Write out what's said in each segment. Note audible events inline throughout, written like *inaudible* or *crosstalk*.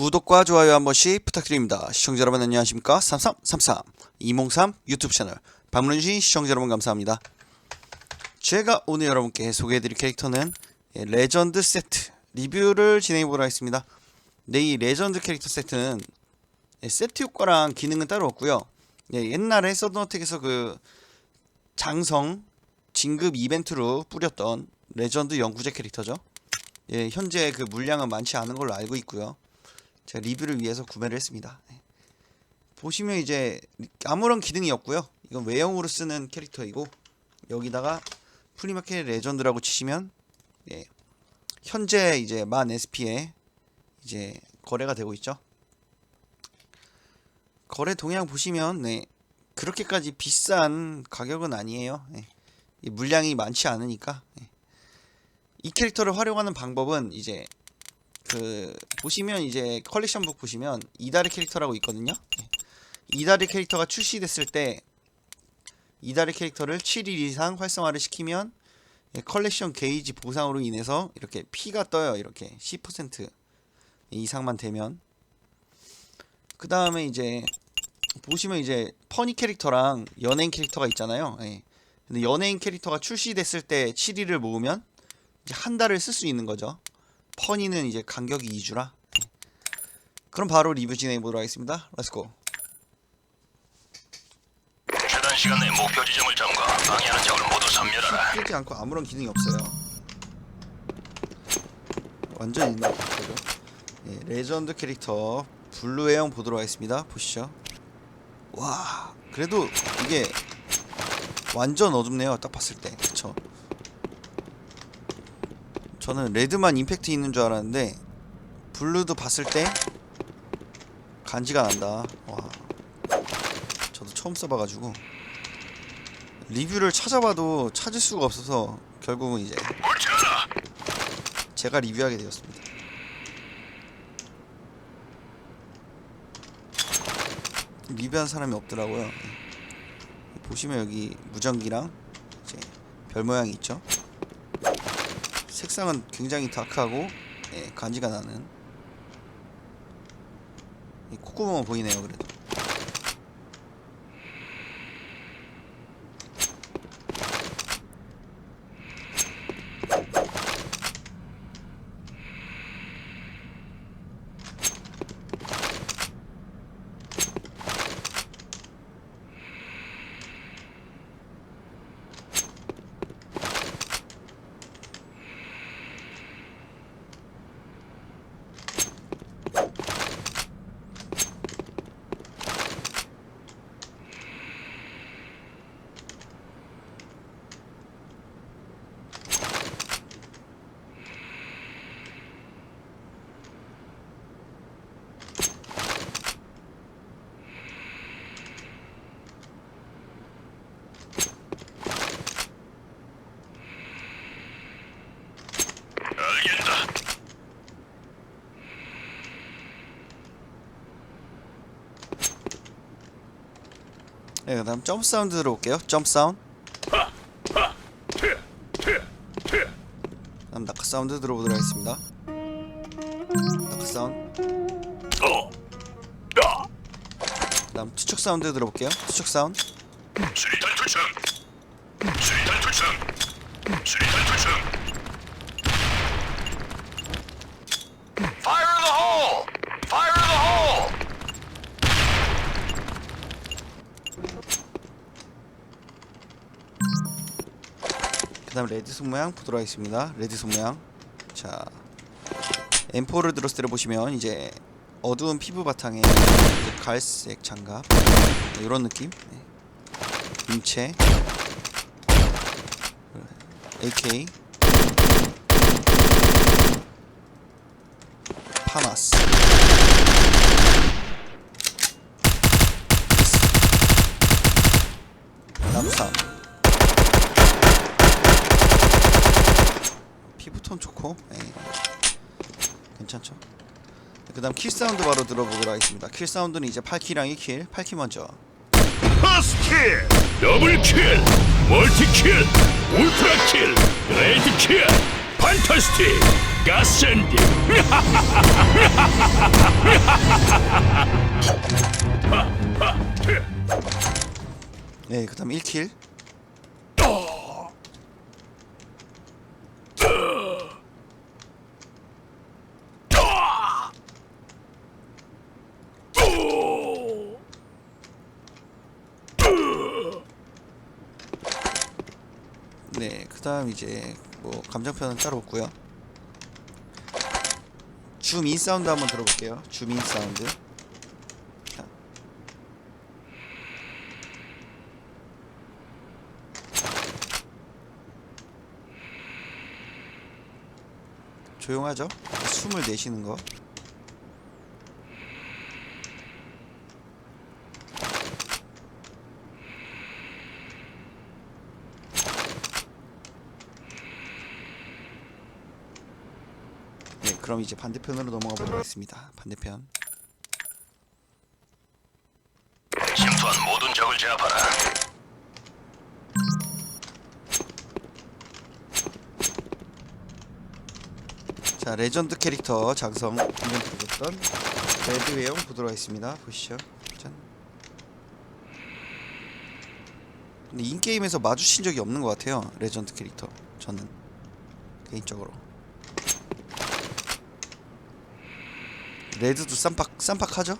구독과 좋아요 한 번씩 부탁드립니다. 시청자 여러분 안녕하십니까? 3333 이몽삼 유튜브 채널 방문해주신 시청자 여러분 감사합니다. 제가 오늘 여러분께 소개해드릴 캐릭터는 예, 레전드 세트 리뷰를 진행해보도록 하겠습니다. 네, 이 레전드 캐릭터 세트는 예, 세트 효과랑 기능은 따로 없고요. 예, 옛날에 서든어택에서 그 장성 진급 이벤트로 뿌렸던 레전드 연구제 캐릭터죠. 예, 현재 그 물량은 많지 않은 걸로 알고 있고요. 제가 리뷰를 위해서 구매를 했습니다. 네. 보시면 이제 아무런 기능이 없고요. 이건 외형으로 쓰는 캐릭터이고 여기다가 프리마켓 레전드라고 치시면 예, 현재 이제 만 SP에 이제 거래가 되고 있죠. 거래 동향 보시면 네, 그렇게까지 비싼 가격은 아니에요. 네. 이 물량이 많지 않으니까 네. 이 캐릭터를 활용하는 방법은 이제 그 보시면 이제 컬렉션북 보시면 이다리 캐릭터라고 있거든요. 네. 이다리 캐릭터가 출시됐을 때 이다리 캐릭터를 7일 이상 활성화를 시키면 예, 컬렉션 게이지 보상으로 인해서 이렇게 피가 떠요. 이렇게 10% 이상만 되면 그 다음에 이제 보시면 이제 퍼니 캐릭터랑 연예인 캐릭터가 있잖아요. 예. 근데 연예인 캐릭터가 출시됐을 때 7일을 모으면 이제 한 달을 쓸 수 있는 거죠. 퍼니는 이제 간격이 2주라. 그럼 바로 리뷰 진행해 보도록 하겠습니다. 렛츠고. 최단 시간 내 목표 지점을 점거. 방해하는 적을 모두 섬멸하라. 뜨지 않고 아무런 기능이 없어요. 완전 있는 캐릭터죠. 예, 레전드 캐릭터 블루웨형 보도록 하겠습니다. 보시죠. 와, 그래도 이게 완전 어둡네요. 딱 봤을 때, 그쵸? 저는 레드만 임팩트 있는 줄 알았는데 블루도 봤을 때 간지가 난다. 와, 저도 처음 써봐가지고. 리뷰를 찾아봐도 찾을 수가 없어서 결국은 이제 제가 리뷰하게 되었습니다. 리뷰한 사람이 없더라고요. 예. 보시면 여기 무전기랑 이제 별 모양이 있죠. 색상은 굉장히 다크하고 예, 간지가 나는 이 콧구멍은 보이네요. 그래도 알겠다. 네, 그 다음 점프 사운드 들어볼게요. 점프 사운드. 그 다음 낙하 사운드 들어보도록 하겠습니다. 낙하 사운드. 어. 아. 그다음 투척 사운드 들어볼게요. 투척 사운드. 수리탄 투척. 수리탄 투척. 수리탄 투척. 그 다음 레드 손 모양 보도록 하겠습니다. 레드 손 모양. 자, M4를 들었을 때 보시면 이제 어두운 피부 바탕에 갈색 장갑 네, 이런 느낌. 네. 임체. AK. 파나스. 남산. 피부톤 좋고 예. 괜찮죠? 그 다음 킬 사운드 바로 들어보도록 하겠습니다. 킬 사운드는 이제 8킬이랑 2킬. 8킬 먼저. 퍼스트 더블킬 멀티킬 울트라킬 그레이트킬 판타스틱 가스엔딩 네, *laughs* 그 다음 1킬. 네, 그 다음 이제 뭐 감정표는 따로 없고요. 줌인 사운드 한번 들어볼게요. 줌인 사운드. 자. 조용하죠? 숨을 내쉬는 거. 네, 그럼 이제 반대편으로 넘어가 보도록 하겠습니다. 반대편. 침투한 모든 적을 제압하라. 자, 레전드 캐릭터 작성 이벤트 줬던 레드 외형 보도록 하겠습니다. 보시죠. 짠. 근데 인게임에서 마주친 적이 없는 것 같아요. 레전드 캐릭터. 저는 개인적으로. 레드도 쌈박 쌈박하죠?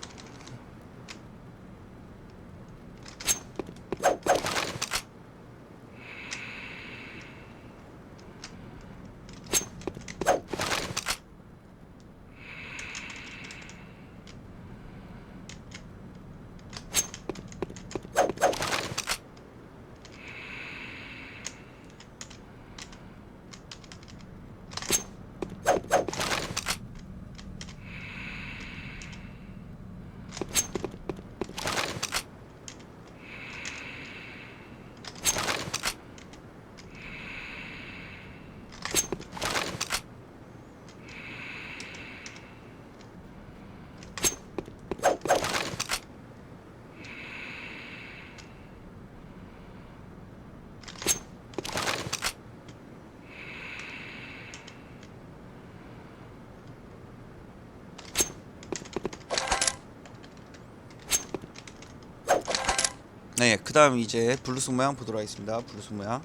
네, 그 다음 이제 블루스 모양 보도록 하겠습니다. 블루스 모양.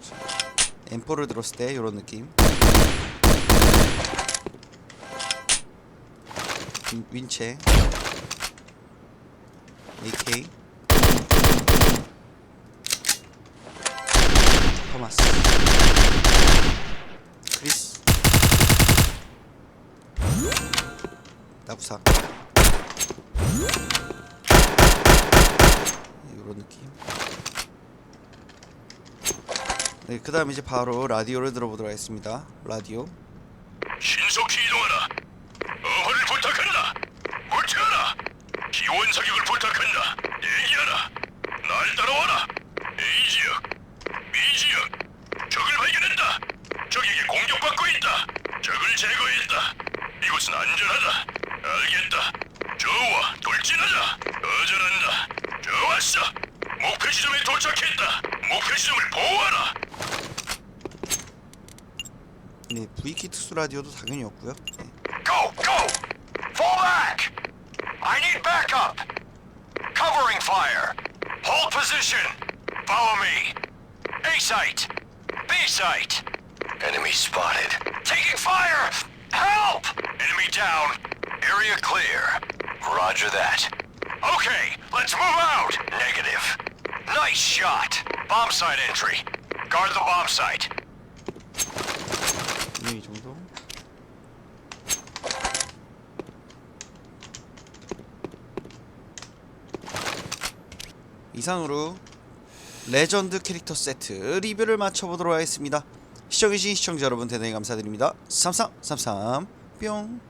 자, M4를 들었을 때 이런 느낌. 윈, 윈체. AK. 토마스. 크리스. 나부사. 네, 그 다음 이제 바로 라디오를 들어보도록 하겠습니다. 라디오. 신속히 이동하라. 어허를 부탁한다. 물체하라. 지원 사격을 부탁한다. 대기하라. 날 따라와라. A 지역, B 지역. 적을 발견했다. 적에게 공격받고 있다. 적을 제거했다. 이곳은 안전하다. 알겠다. 좋아, 돌진하자. 어전한다. 좋았어. 목표 지점에 도착했다. 목표 지점을 보호하라. 네, V키 특수 라디오도 당연히 없고요. 네. Go, go! Fall back! I need backup! Covering fire! Hold position! Follow me! A site! B site! Enemy spotted. Taking fire! Help! Enemy down. Area clear. Roger that. Okay, let's move out! Negative. Nice shot! Bomb site entry. Guard the bomb site. 이상으로 레전드 캐릭터 세트 리뷰를 마쳐보도록 하겠습니다. 시청해주신 시청자 여러분 대단히 감사드립니다. 삼삼삼삼 뿅